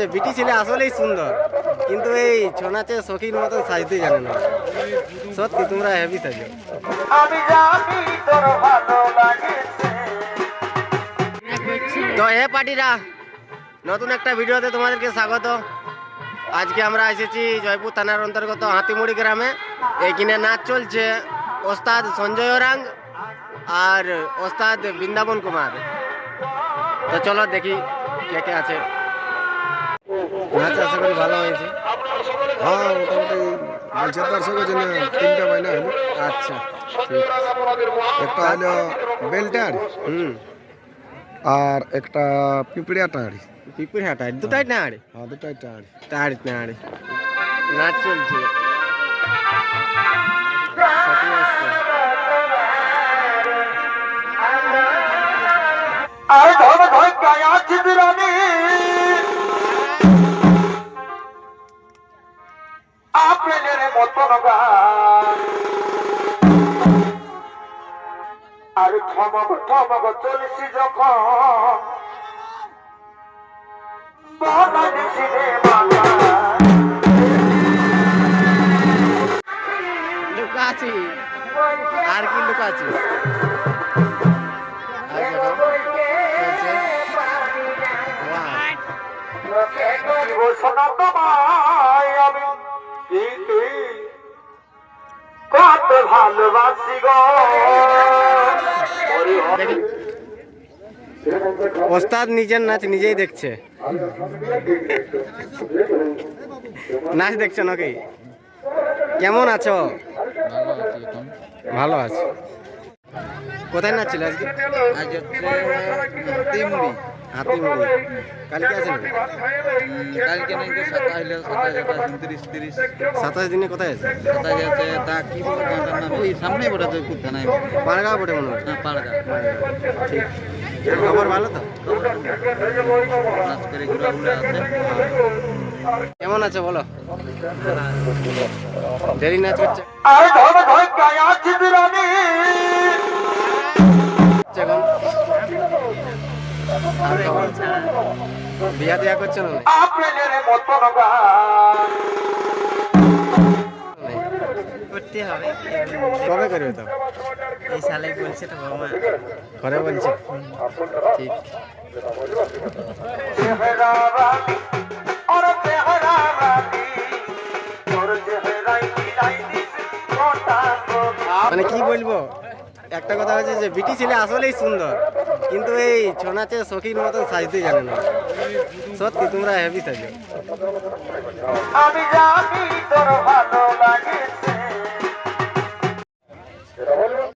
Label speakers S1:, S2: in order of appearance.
S1: যে বিটি ছেলে আসলেই সুন্দর। কিন্তু এই ছৌ নাচে সখীর মতন সাজতে জানে না। সত্যি তোমরা হেভি সাজো।
S2: লাগেছে।
S1: তো হে পার্টিরা নতুন একটা ভিডিওতে তোমাদেরকে স্বাগত। আজকে আমরা এসেছি জয়পুর থানার অন্তর্গত হাতিমুড়ি গ্রামে। এইখানে নাচ চলছে ওস্তাদ সঞ্জয় ওরাং আর ওস্তাদ বৃন্দাবন কুমার। তো চলো দেখি কে কে আছে। নাচ আশা করি ভালো হয়েছে।
S3: হ্যাঁ মোটামুটি বলছে দর্শকের জন্য তিনটা বায়না হলো।
S1: আচ্ছা। ঠিক
S3: একটা হলো বেলটার
S1: হুম।
S3: আর একটা পিঁপড়িয়া টাড়ি
S1: পিপুর হাঁটা দুটাই না আরে
S3: হ্যাঁ দুটাই টাড়ি
S1: তাড়ি নাড়ি নাচ চলছে।
S2: আয় ধর ধৈকায় আছি গান আর ঠমক ঠমক চলছি যখন।
S1: লুকাছি আর কি লুকাছি
S2: শোনাম তোমায় আমি। ভালোবাসি গো।
S1: ওস্তাদ নিজের নাচ নিজেই দেখছে। নাচ দেখছ নাকি? কেমন আছো? ভালো আছে। কোথায় নাচছিল আজকে?
S4: আজ হচ্ছে তিমুড়ি
S1: হাতিমুড়ি কালকে আছে
S4: কালকে নাকি তো সাতাশ হইলে সাতাশ আঠাশ উনত্রিশ তিরিশ।
S1: সাতাশ দিনে কোথায় আছে?
S4: সাতাশ আছে তা কি বলে ওই সামনেই বটা জয়পুর থানায়
S1: পাড়গাঁও পড়ে মনে হয়।
S4: হ্যাঁ পাড়গা
S1: ঠিক। খবর ভালো তো?
S4: নাচ করে ঘুরা ঘুরে আছে
S1: কেমন আছো বলো? ডেলি নাচ করছে।
S2: ধর আছি
S1: বিয়া দিয়া
S5: করতে হবে।
S1: কবে করবে তো?
S5: এই সালে বলছে তো বাবা
S1: ঘরে বলছে? ঠিক। মানে কি বলব? একটা কথা হচ্ছে যে বিটি ছেলে আসলেই সুন্দর। কিন্তু এই ছোনাচে সখীর মতন সাজতে জানে না। সত্যি তোমরা হেভি সাজো